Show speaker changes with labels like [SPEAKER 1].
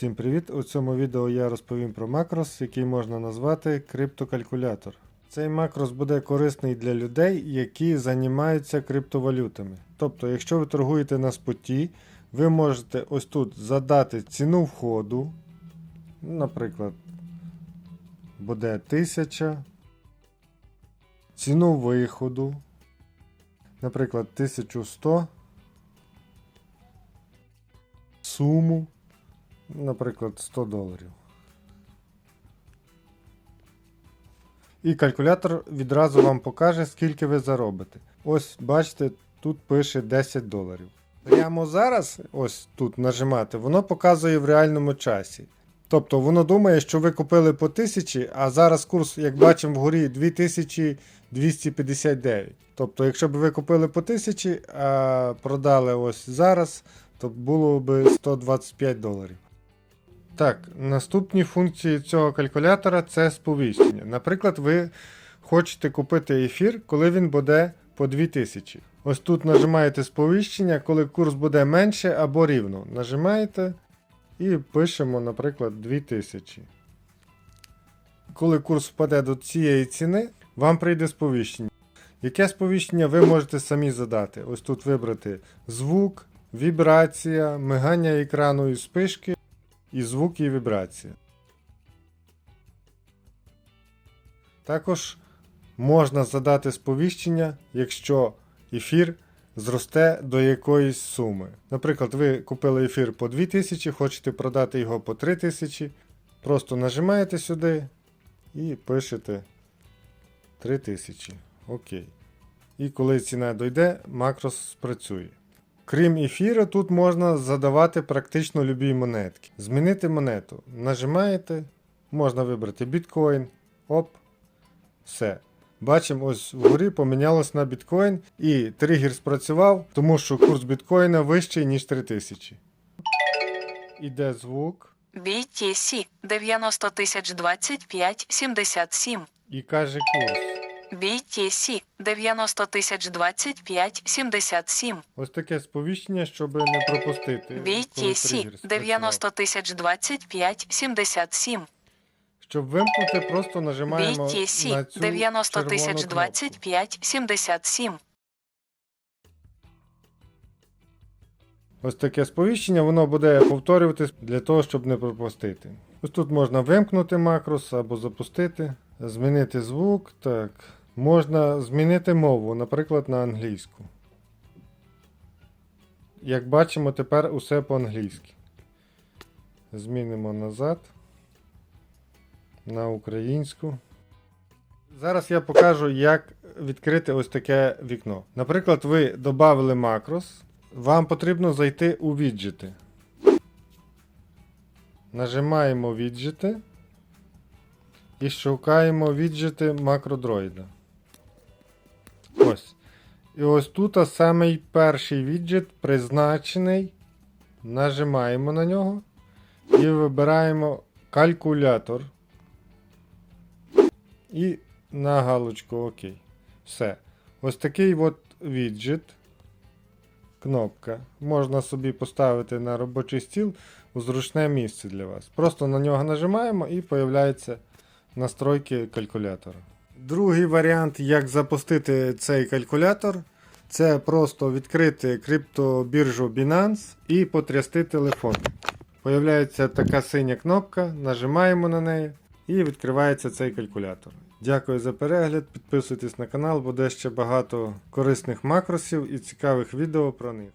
[SPEAKER 1] Всім привіт! У цьому відео я розповім про макрос, який можна назвати криптокалькулятор. Цей макрос буде корисний для людей, які займаються криптовалютами. Тобто, якщо ви торгуєте на споті, ви можете ось тут задати ціну входу, наприклад, буде 1000, ціну виходу, наприклад, 1100, суму наприклад, 100 доларів. І калькулятор відразу вам покаже, скільки ви заробите. Ось, бачите, тут пише 10 доларів. Прямо зараз, ось тут нажимати, воно показує в реальному часі. Тобто воно думає, що ви купили по 1000, а зараз курс, як бачимо вгорі, 2259. Тобто, якщо б ви купили по 1000, а продали ось зараз, то було б 125 доларів. Так, наступні функції цього калькулятора це сповіщення. Наприклад, ви хочете купити ефір, коли він буде по 2000. Ось тут нажимаєте сповіщення, коли курс буде менше або рівно. Нажимаєте і пишемо, наприклад, 2000. Коли курс впаде до цієї ціни, вам прийде сповіщення. Яке сповіщення ви можете самі задати? Ось тут вибрати звук, вібрація, мигання екрану і спишки і звук і вібрація. Також можна задати сповіщення, якщо ефір зросте до якоїсь суми. Наприклад, ви купили ефір по 2000, хочете продати його по 3000. Просто нажимаєте сюди і пишете 3000. Окей. І коли ціна дойде, макрос спрацює. Крім ефіру, тут можна задавати практично любі монетки. Змінити монету. Нажимаєте, можна вибрати біткоін. Оп. Все. Бачимо, ось вгорі помінялось на біткоін і тригер спрацював, тому що курс біткоїна вищий, ніж 3000. Іде звук
[SPEAKER 2] BTC 90 тисяч 25 77.
[SPEAKER 1] і каже курс.
[SPEAKER 2] BTC 90 тисяч 25 77.
[SPEAKER 1] Ось таке сповіщення, щоб не пропустити.
[SPEAKER 2] BTC
[SPEAKER 1] спрацював.
[SPEAKER 2] 90 тисяч 25 77.
[SPEAKER 1] Щоб вимкнути, просто нажимаємо на
[SPEAKER 2] BTC
[SPEAKER 1] цю
[SPEAKER 2] 90 тисяч
[SPEAKER 1] кнопку.
[SPEAKER 2] 25 77.
[SPEAKER 1] Ось таке сповіщення, воно буде повторюватись для того, щоб не пропустити. Ось тут можна вимкнути макрос або запустити, змінити звук. Так. Можна змінити мову, наприклад, на англійську. Як бачимо, тепер усе по-англійськи. Змінимо назад на українську. Зараз я покажу, як відкрити ось таке вікно. Наприклад, ви додали макрос. Вам потрібно зайти у віджити. Нажимаємо віджити і шукаємо віджити макродроїда. Ось. І ось тут самий перший віджит призначений. Нажимаємо на нього і вибираємо калькулятор. І на галочку ОК. Все. Ось такий от віджит кнопка. Можна собі поставити на робочий стіл у зручне місце для вас. Просто на нього нажимаємо і появляються настройки калькулятора. Другий варіант, як запустити цей калькулятор, це просто відкрити криптобіржу Binance і потрясти телефон. Появляється така синя кнопка, нажимаємо на неї і відкривається цей калькулятор. Дякую за перегляд, підписуйтесь на канал, буде ще багато корисних макросів і цікавих відео про них.